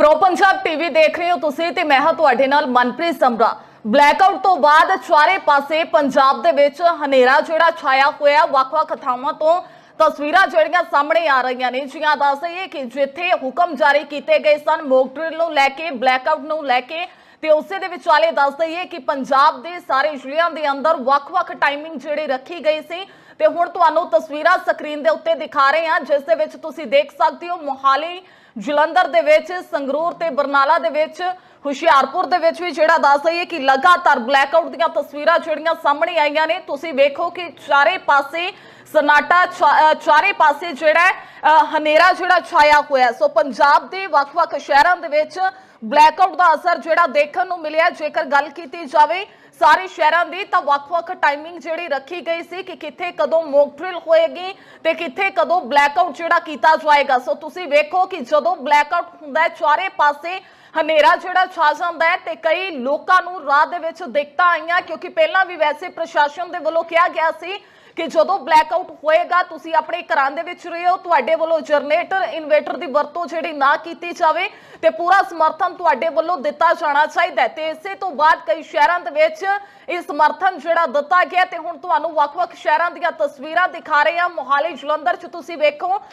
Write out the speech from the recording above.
Pro Punjab TV ਦੇਖ ਰਹੇ ਹੋ ਤੁਸੀਂ ਤੇ ਮੈਂ ਹਾਂ ਤੁਹਾਡੇ ਨਾਲ ਮਨਪ੍ਰੀਤ ਸਮਰਾ। ਬਲੈਕਆਊਟ ਤੋਂ ਬਾਅਦ ਚਾਰੇ ਪਾਸੇ ਪੰਜਾਬ ਦੇ ਵਿੱਚ ਹਨੇਰਾ ਜਿਹੜਾ ਛਾਇਆ ਹੋਇਆ ਵੱਖ-ਵੱਖ ਥਾਵਾਂ ਤੋਂ ਤਸਵੀਰਾਂ ਜਿਹੜੀਆਂ ਸਾਹਮਣੇ ਆ ਰਹੀਆਂ ਨੇ। ਜੀਆਂ ਦੱਸ ਦਈਏ ਕਿ ਜਿੱਥੇ ਹੁਕਮ ਜਾਰੀ ਕੀਤੇ ਗਏ ਸਨ, ਮੋਕ ਡਰਿਲ ਨੂੰ ਲੈ ਕੇ ਬਲੈਕਆਊਟ ਨੂੰ ਲੈ ਕੇ ਤੇ ਉਸੇ ਦੇ ਵਿਚਾਲੇ ਦੱਸ ਦਈਏ ਕਿ ਪੰਜਾਬ ਦੇ ਸਾਰੇ ਜ਼ਿਲ੍ਹਿਆਂ ਦੇ ਅੰਦਰ ਵੱਖ-ਵੱਖ ਟਾਈਮਿੰਗ ਜਿਹੜੀ ਰੱਖੀ ਗਈ ਸੀ ਤੇ ਹੁਣ ਤੁਹਾਨੂੰ ਤਸਵੀਰਾਂ ਸਕਰੀਨ ਦੇ ਉੱਤੇ ਦਿਖਾ ਰਹੇ ਹਾਂ, ਜਿਸ ਦੇ ਵਿੱਚ ਤੁਸੀਂ ਦੇਖ ਸਕਦੇ ਹੋ ਮੋਹਾਲੀ ਜਲੰਧਰ ਦੇ ਵਿੱਚ, ਸੰਗਰੂਰ ਤੇ ਬਰਨਾਲਾ ਦੇ ਵਿੱਚ, ਹੁਸ਼ਿਆਰਪੁਰ ਦੇ ਵਿੱਚ ਵੀ ਜਿਹੜਾ ਦੱਸ ਦਈਏ ਕਿ ਲਗਾਤਾਰ ਬਲੈਕਆਊਟ ਦੀਆਂ ਤਸਵੀਰਾਂ ਜਿਹੜੀਆਂ ਸਾਹਮਣੇ ਆਈਆਂ ਨੇ। ਤੁਸੀਂ ਵੇਖੋ ਕਿ ਚਾਰੇ ਪਾਸੇ ਸਨਾਟਾ ਛਾ- ਚਾਰੇ ਪਾਸੇ ਜਿਹੜਾ ਹਨੇਰਾ ਜਿਹੜਾ ਛਾਇਆ ਹੋਇਆ ਸੋ ਪੰਜਾਬ ਦੇ ਵੱਖ-ਵੱਖ ਸ਼ਹਿਰਾਂ ਦੇ ਵਿੱਚ ਬਲੈਕਆਊਟ ਦਾ ਅਸਰ ਜਿਹੜਾ ਦੇਖਣ ਨੂੰ ਮਿਲਿਆ ਜੇਕਰ ਗੱਲ ਕੀਤੀ ਜਾਵੇ ਸਾਰੇ ਸ਼ਹਿਰਾਂ ਦੀ, ਤਾਂ ਵੱਖ-ਵੱਖ ਟਾਈਮਿੰਗ ਜਿਹੜੀ ਰੱਖੀ ਗਈ ਸੀ ਕਿ ਕਿੱਥੇ ਕਦੋਂ ਮੌਕ ਡਰਿਲ ਹੋਏਗੀ ਤੇ ਕਿੱਥੇ ਕਦੋਂ ਬਲੈਕਆਊਟ ਜਿਹੜਾ ਕੀਤਾ ਜਾਏਗਾ। ਸੋ ਤੁਸੀਂ ਵੇਖੋ ਕਿ ਜਦੋਂ ਬਲੈਕਆਊਟ ਹੁੰਦਾ ਹੈ, ਚਾਰੇ ਪਾਸੇ ਹਨੇਰਾ ਜਿਹੜਾ ਛਾ ਜਾਂਦਾ ਹੈ ਤੇ ਕਈ ਲੋਕਾਂ ਨੂੰ ਰਾਹ ਦੇ ਵਿੱਚ ਦਿੱਕਤਾਂ ਆਈਆਂ, ਕਿਉਂਕਿ ਪਹਿਲਾਂ ਵੀ ਵੈਸੇ ਪ੍ਰਸ਼ਾਸਨ ਦੇ ਵੱਲੋਂ ਕਿਹਾ ਗਿਆ ਸੀ ਕਿ ਜਦੋਂ ਬਲੈਕਆਊਟ ਹੋਏਗਾ, ਤੁਸੀਂ ਆਪਣੇ ਘਰਾਂ ਦੇ ਵਿੱਚ ਰਹੋ ਤੁਹਾਡੇ ਵੱਲੋਂ ਜਨਰੇਟਰ ਇਨਵੇਟਰ ਦੀ ਵਰਤੋਂ ਜਿਹੜੀ ਨਾ ਕੀਤੀ ਜਾਵੇ ਤੇ ਪੂਰਾ ਸਮਰਥਨ ਤੁਹਾਡੇ ਵੱਲੋਂ ਦਿੱਤਾ ਜਾਣਾ ਚਾਹੀਦਾ ਹੈ। ਤੇ ਇਸੇ ਤੋਂ ਬਾਅਦ ਕਈ ਸ਼ਹਿਰਾਂ ਦੇ ਵਿੱਚ ਇਹ ਸਮਰਥਨ ਜਿਹੜਾ ਦਿੱਤਾ ਗਿਆ ਤੇ ਹੁਣ ਤੁਹਾਨੂੰ ਵੱਖ-ਵੱਖ ਸ਼ਹਿਰਾਂ ਦੀਆਂ ਤਸਵੀਰਾਂ ਦਿਖਾ ਰਹੇ ਹਾਂ। ਮੋਹਾਲੀ ਜਲੰਧਰ 'ਚ ਤੁਸੀਂ ਵੇਖੋ